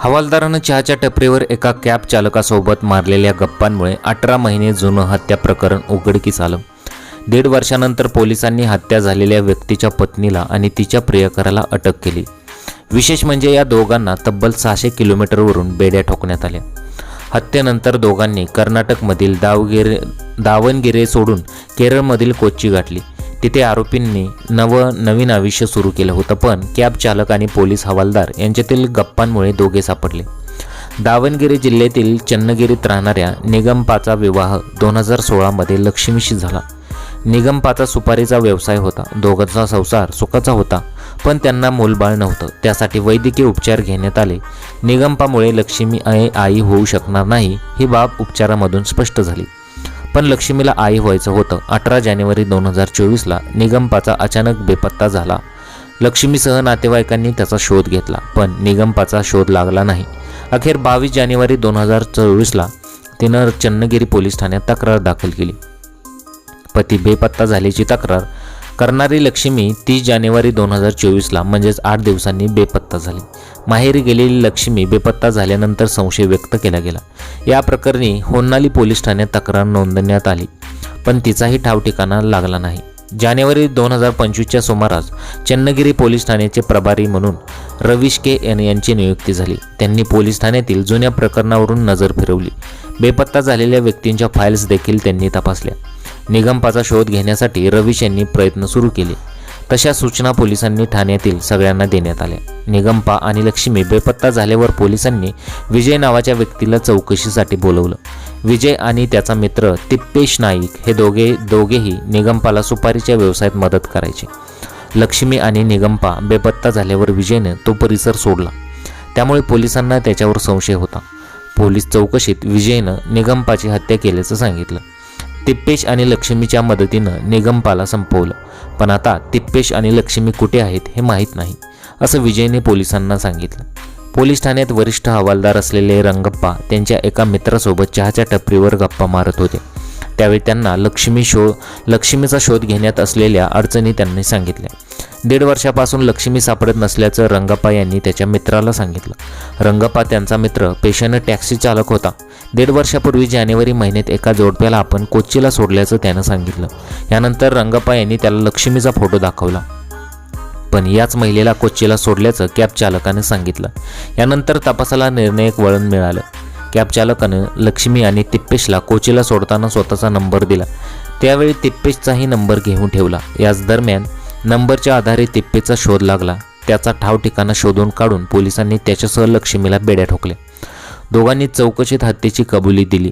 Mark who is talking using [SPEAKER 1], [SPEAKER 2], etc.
[SPEAKER 1] हवालदारानं चहाच्या टपरीवर एका कॅब चालकासोबत मारलेल्या गप्पांमुळे अठरा महिने जुनं हत्या प्रकरण उघडकीस आलं. दीड वर्षानंतर पोलिसांनी हत्या झालेल्या व्यक्तीच्या पत्नीला आणि तिच्या प्रियकराला अटक केली. विशेष म्हणजे या दोघांना तब्बल सहाशे किलोमीटरवरून बेड्या ठोकण्यात आल्या. हत्येनंतर दोघांनी कर्नाटकमधील दावगिरे दावणगिरे सोडून केरळमधील कोच्ची गाठली. तिथे आरोपींनी नवं नवीन आयुष्य सुरू केलं होतं पण कॅब चालक आणि पोलीस हवालदार यांच्यातील गप्पांमुळे दोघे सापडले. दावणगिरी जिल्ह्यातील चन्नगिरीत राहणाऱ्या निगमपाचा विवाह दोन हजार सोळामध्ये लक्ष्मीशी झाला. निगमपाचा सुपारीचा व्यवसाय होता दोघांचा संसार सुखाचा होता पण त्यांना मूलबाळ नव्हतं. त्यासाठी वैद्यकीय उपचार घेण्यात आले. निगमपामुळे लक्ष्मी आई होऊ शकणार नाही ही बाब उपचारामधून स्पष्ट झाली. पण लक्ष्मीला आई व्हायचं होतं. अठरा जानेवारी दोन हजार चोवीसला निगंपाचा अचानक बेपत्ता झाला. लक्ष्मीसह नातेवाईकांनी त्याचा शोध घेतला पण निगंपाचा शोध लागला नाही. अखेर बावीस जानेवारी दोन हजार चोवीसला तिनं चन्नगिरी पोलीस ठाण्यात तक्रार दाखल केली. पती बेपत्ता झाल्याची तक्रार करणारी लक्ष्मी तीस जानेवारी दोन हजार चोवीसला म्हणजेच आठ दिवसांनी बेपत्ता झाली. माहेरी गेलेली लक्ष्मी बेपत्ता झाल्यानंतर संशय व्यक्त केला गेला. या प्रकरणी होन्नाली पोलीस ठाण्यात तक्रार नोंदवण्यात आली पण तिचाही ठावठिकाणा लागला नाही. जानेवारी दोन हजार पंचवीसच्या सुमारास चन्नगिरी पोलीस ठाण्याचे प्रभारी म्हणून रवीश के एन यांची नियुक्ती झाली. त्यांनी पोलीस ठाण्यातील जुन्या प्रकरणावरून नजर फिरवली. बेपत्ता झालेल्या व्यक्तींच्या फाईल्स देखील त्यांनी तपासल्या. निगंपाचा शोध घेण्यासाठी रवीश यांनी प्रयत्न सुरू केले. तशा सूचना पोलिसांनी ठाण्यातील सगळ्यांना देण्यात आल्या. निगंपा आणि लक्ष्मी बेपत्ता झाल्यावर पोलिसांनी विजय नावाच्या व्यक्तीला चौकशीसाठी बोलवलं. विजय आणि त्याचा मित्र तिप्पेश नाईक हे दोघे दोघेही निगंपाला सुपारीच्या व्यवसायात मदत करायचे. लक्ष्मी आणि निगंपा बेपत्ता झाल्यावर विजयनं तो परिसर सोडला. त्यामुळे पोलिसांना त्याच्यावर संशय होता. पोलीस चौकशीत विजयनं निगंपाची हत्या केल्याचं सांगितलं. तिप्पेश आणि लक्ष्मीच्या मदतीनं निगमपाला संपवलं. पण आता तिप्पेश आणि लक्ष्मी कुठे आहेत हे माहीत नाही असं विजयने पोलिसांना सांगितलं. पोलीस ठाण्यात वरिष्ठ हवालदार असलेले रंगप्पा त्यांच्या एका मित्रासोबत चहाच्या टपरीवर गप्पा मारत होते. त्यावेळी त्यांना लक्ष्मी शो लक्ष्मीचा शोध घेण्यात असलेल्या अडचणी त्यांनी सांगितल्या. दीड वर्षापासून लक्ष्मी सापडत नसल्याचं रंगप्पा यांनी त्याच्या मित्राला सांगितलं. रंगप्पा त्यांचा मित्र पेशानं टॅक्सी चालक होता. दीड वर्षापूर्वी जानेवारी महिन्यात एका जोडप्याला आपण कोच्चीला सोडल्याचं त्यानं सांगितलं. यानंतर रंगप्पा यांनी त्याला लक्ष्मीचा फोटो दाखवला. पण याच महिलेला कोच्चीला सोडल्याचं कॅब चालकानं सांगितलं. यानंतर तपासाला निर्णायक वळण मिळालं. कॅब चालकानं लक्ष्मी आणि तिप्पेशला कोचीला सोडताना स्वतःचा नंबर दिला. त्यावेळी तिप्पेशचाही नंबर घेऊन ठेवला. याच दरम्यान नंबरच्या आधारे तिप्पेचा शोध लागला. त्याचा ठाव ठिकाणा शोधून काढून पोलिसांनी त्याच्यासह लक्ष्मीला बेड्या ठोकल्या. दोघांनी चौकशीत हत्येची कबुली दिली.